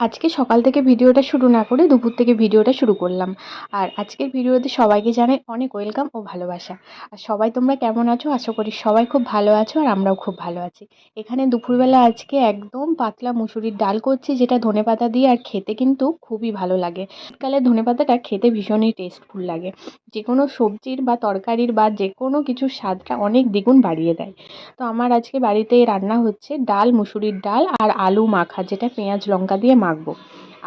আজকে সকাল থেকে ভিডিওটা শুরু না করে দুপুর থেকে ভিডিওটা শুরু করলাম। আর আজকের ভিডিওতে সবাইকে জানাই অনেক ওয়েলকাম ও ভালোবাসা। আর সবাই তোমরা কেমন আছো? আশা করি সবাই খুব ভালো আছো আর আমরাও খুব ভালো আছি। এখানে দুপুরবেলা আজকে একদম পাতলা মুসুরির ডাল করছি, যেটা ধনেপাতা দিয়ে আর খেতে কিন্তু খুবই ভালো লাগে। শীতকালে ধনেপাতাটা খেতে ভীষণই টেস্টফুল লাগে। যে কোনো সবজির বা তরকারির বা যে কোনো কিছুর স্বাদটা অনেক দ্বিগুণ বাড়িয়ে দেয়। তো আমার আজকে বাড়িতে রান্না হচ্ছে ডাল, মুসুরির ডাল আর আলু মাখা, যেটা পেঁয়াজ, লঙ্কা দিয়ে মাখবো।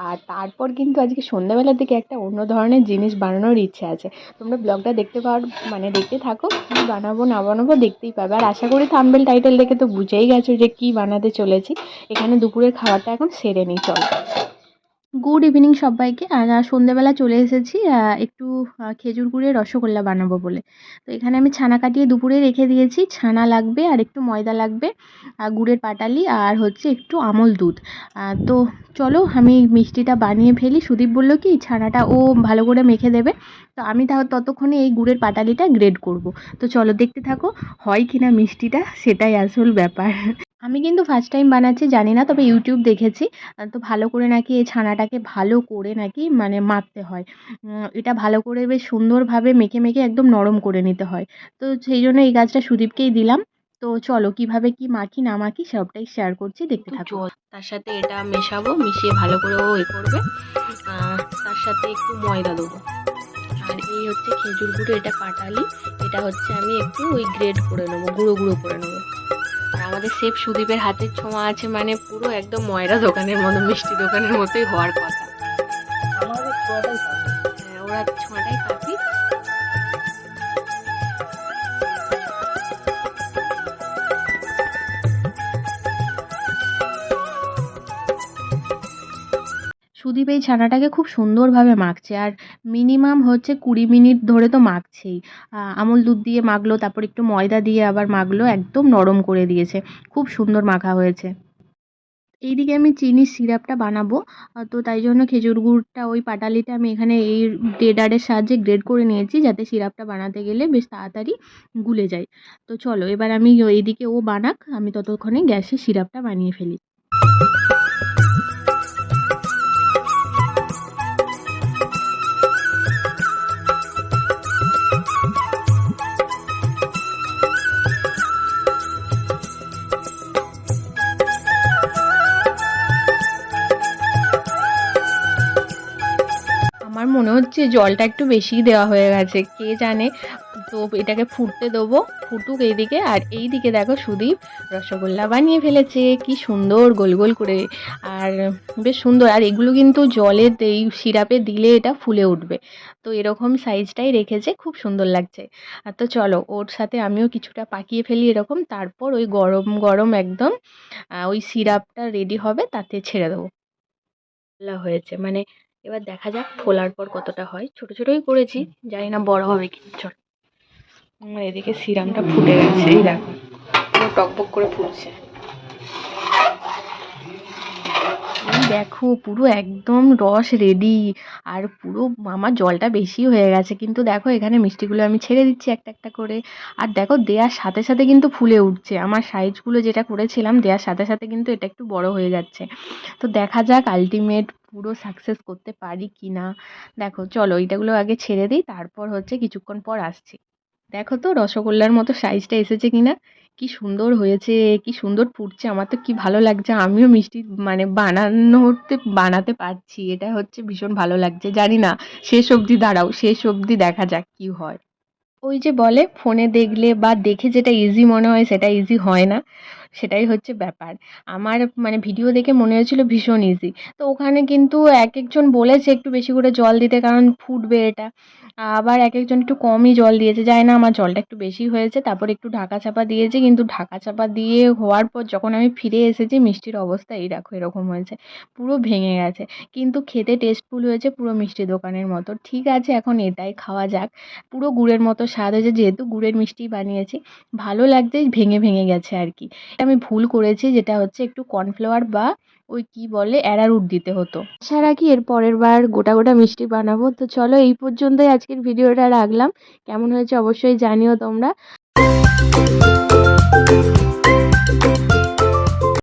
আর তারপর কিন্তু আজকে সন্ধ্যাবেলার দিকে একটা অন্য ধরনের জিনিস বানানোর ইচ্ছে আছে। তোমরা ব্লগটা দেখতে পাওয়ার মানে দেখতে থাকো, কী বানাবো, না বানাবো দেখতেই পাবে। আর আশা করি থাম্বেল টাইটেল দেখে তো বুঝেই গেছো যে কি বানাতে চলেছি। এখানে দুপুরের খাবারটা এখন সেরে নিই, চলো। গুড ইভিনিং সবাইকে। আর আজ সন্ধ্যেবেলা চলে এসেছি একটু খেজুর গুড়ের রসগোল্লা বানাবো বলে। তো এখানে আমি ছানা কাটিয়ে দুপুরে রেখে দিয়েছি। ছানা লাগবে আর একটু ময়দা লাগবে আর গুড়ের পাটালি আর হচ্ছে একটু আমল দুধ। তো চলো আমি মিষ্টিটা বানিয়ে ফেলি। সুদীপ বলল কি, ছানাটা ও ভালো করে মেখে দেবে। তো আমি তাও ততক্ষণে এই গুড়ের পাটালিটা গ্রেড করব। তো চলো দেখতে থাকো, হয় কি না মিষ্টিটা, সেটাই আসল ব্যাপার। আমি কিন্তু ফার্স্ট টাইম বানাচ্ছি জানি না তবে ইউটিউব দেখেছি। তো ভালো করে নাকি এই ছানাটাকে ভালো করে নাকি মানে মাখতে হয়। এটা ভালো করে বেশ সুন্দরভাবে মেখে মেখে একদম নরম করে নিতে হয়। তো সেই জন্য এই গাছটা সুদীপকেই দিলাম। তো চলো কীভাবে কি মাখি না মাখি সবটাই শেয়ার করছি দেখতে থাকো। তার সাথে এটা মেশাবো মিশিয়ে ভালো করে ও এ করবে। তার সাথে একটু ময়দা দেবো। আর এই হচ্ছে খেজুর গুঁড়ো এটা পাটালি। এটা হচ্ছে আমি একটু ওই গ্রেড করে নেব গুঁড়ো গুঁড়ো করে নেব। আমাদের সেফ সুদীপের হাতের ছোঁয়া আছে মানে পুরো একদম ময়রা দোকানের মতো মিষ্টি দোকানের মতোই হওয়ার কথা। হ্যাঁ ওরা ছোঁয়াটাই পাখি সুদীপ এই ছানাটাকে খুব সুন্দরভাবে মাখছে আর মিনিমাম হচ্ছে কুড়ি মিনিট ধরে তো মাখছেই আমল দুধ দিয়ে মাখলো তারপর একটু ময়দা দিয়ে আবার মাখলো একদম নরম করে দিয়েছে খুব সুন্দর মাখা হয়েছে এইদিকে আমি চিনির সিরাপটা বানাবো তো তাই জন্য খেজুর গুড়টা ওই পাটালিটা আমি এখানে এই গ্রেডারের সাহায্যে গ্রেড করে নিয়েছি যাতে সিরাপটা বানাতে গেলে বেশ তাড়াতাড়ি গুলে যায় তো চলো এবার আমি এইদিকে ও বানাক আমি ততক্ষণে গ্যাসে সিরাপটা বানিয়ে ফেলি মনে হচ্ছে জলটা একটু বেশিই দেওয়া হয়ে গেছে, কে জানে? তো এটাকে ফুটতে দেবো, ফুটুক এইদিকে। আর এই দিকে দেখো সুদীপ রসগোল্লা বানিয়ে ফেলেছে, কি সুন্দর গোল গোল করে। আর বেশ সুন্দর, আর এগুলো কিন্তু জলে এই সিরাপে দিলে এটা ফুলে উঠবে। তো এরকম সাইজটাই রেখেছে, খুব সুন্দর লাগছে। আর তো চলো, ওর সাথে আমিও কিছুটা পাকিয়ে ফেলি এরকম, তারপর ওই গরম গরম একদম ওই সিরাপটা রেডি হবে, তাতে ছেড়ে দেবো। হয়েছে মানে এবার দেখা যাক ফোলার পর কতটা হয়। ছোট ছোটই করেছি জানি না বড় হবে কি চল। আমার এদিকে সিরামটা ফুটে গেছে এই দেখো। টকবক করে ফুটছে এই দেখো, পুরো একদম রস রেডি আর পুরো আমার জলটা বেশি হয়ে গেছে। কিন্তু দেখো, এখানে মিষ্টিগুলো আমি ছেড়ে দিচ্ছি একটা একটা করে। আর দেখো দেওয়ার সাথে সাথে কিন্তু ফুলে উঠছে। আমার সাইজগুলো যেটা করেছিলাম দেওয়ার সাথে সাথে কিন্তু এটা একটু বড় হয়ে যাচ্ছে। তো দেখা যাক আলটিমেট পুরো সাকসেস করতে পারি কি না দেখো, চলো, এইটাগুলো আগে ছেড়ে দিই, তারপর হচ্ছে কিছুক্ষণ পর আসছি। দেখো তো, রসগোল্লার মতো সাইজটা এসেছে কিনা? কি সুন্দর হয়েছে, কি সুন্দর ফুটছে, আমার তো কি ভালো লাগছে, আমিও মিষ্টি মানে বানানোতে বানাতে পারছি, এটা হচ্ছে ভীষণ ভালো লাগছে, জানি না, শেষ অবধি দাঁড়াও, শেষ অবধি দেখা যাক কি হয়। ওই যে বলে, ফোনে দেখলে বা দেখে যেটা ইজি মনে হয়, সেটা ইজি হয় না। সেটাই হচ্ছে ব্যাপার। আমার মানে ভিডিও দেখে মনে হয়েছিল ভীষণ ইজি তো ওখানে কিন্তু এক একজন বলেছে একটু বেশি করে জল দিতে কারণ ফুটবে এটা। আবার এক একজন একটু কমই জল দিয়েছে। জানি না আমার জলটা একটু বেশি হয়েছে, তারপর একটু ঢাকা চাপা দিয়েছি। কিন্তু ঢাকা চাপা দিয়ে হওয়ার পর যখন আমি ফিরে এসেছি, মিষ্টির অবস্থা এই দেখো, এরকম হয়েছে। পুরো ভেঙে গেছে। কিন্তু খেতে টেস্টফুল হয়েছে পুরো মিষ্টি দোকানের মতো। ঠিক আছে, এখন এটাই খাওয়া যাক। পুরো গুড়ের মতো স্বাদ হয়েছে। যেহেতু গুড়ের মিষ্টি বানিয়েছি, ভালো লাগছে, ভেঙে ভেঙে গেছে আর কি। আমি ভুল করেছি, যেটা হচ্ছে একটু কর্নফ্লাওয়ার বা ওই কি বলে অ্যারারুট দিতে হতো। আশা রাখি এর পরের বার গোটা গোটা মিষ্টি বানাবো? তো চলো এই পর্যন্তই আজকের ভিডিওটা রাখলাম। কেমন হয়েছে অবশ্যই জানিও তোমরা।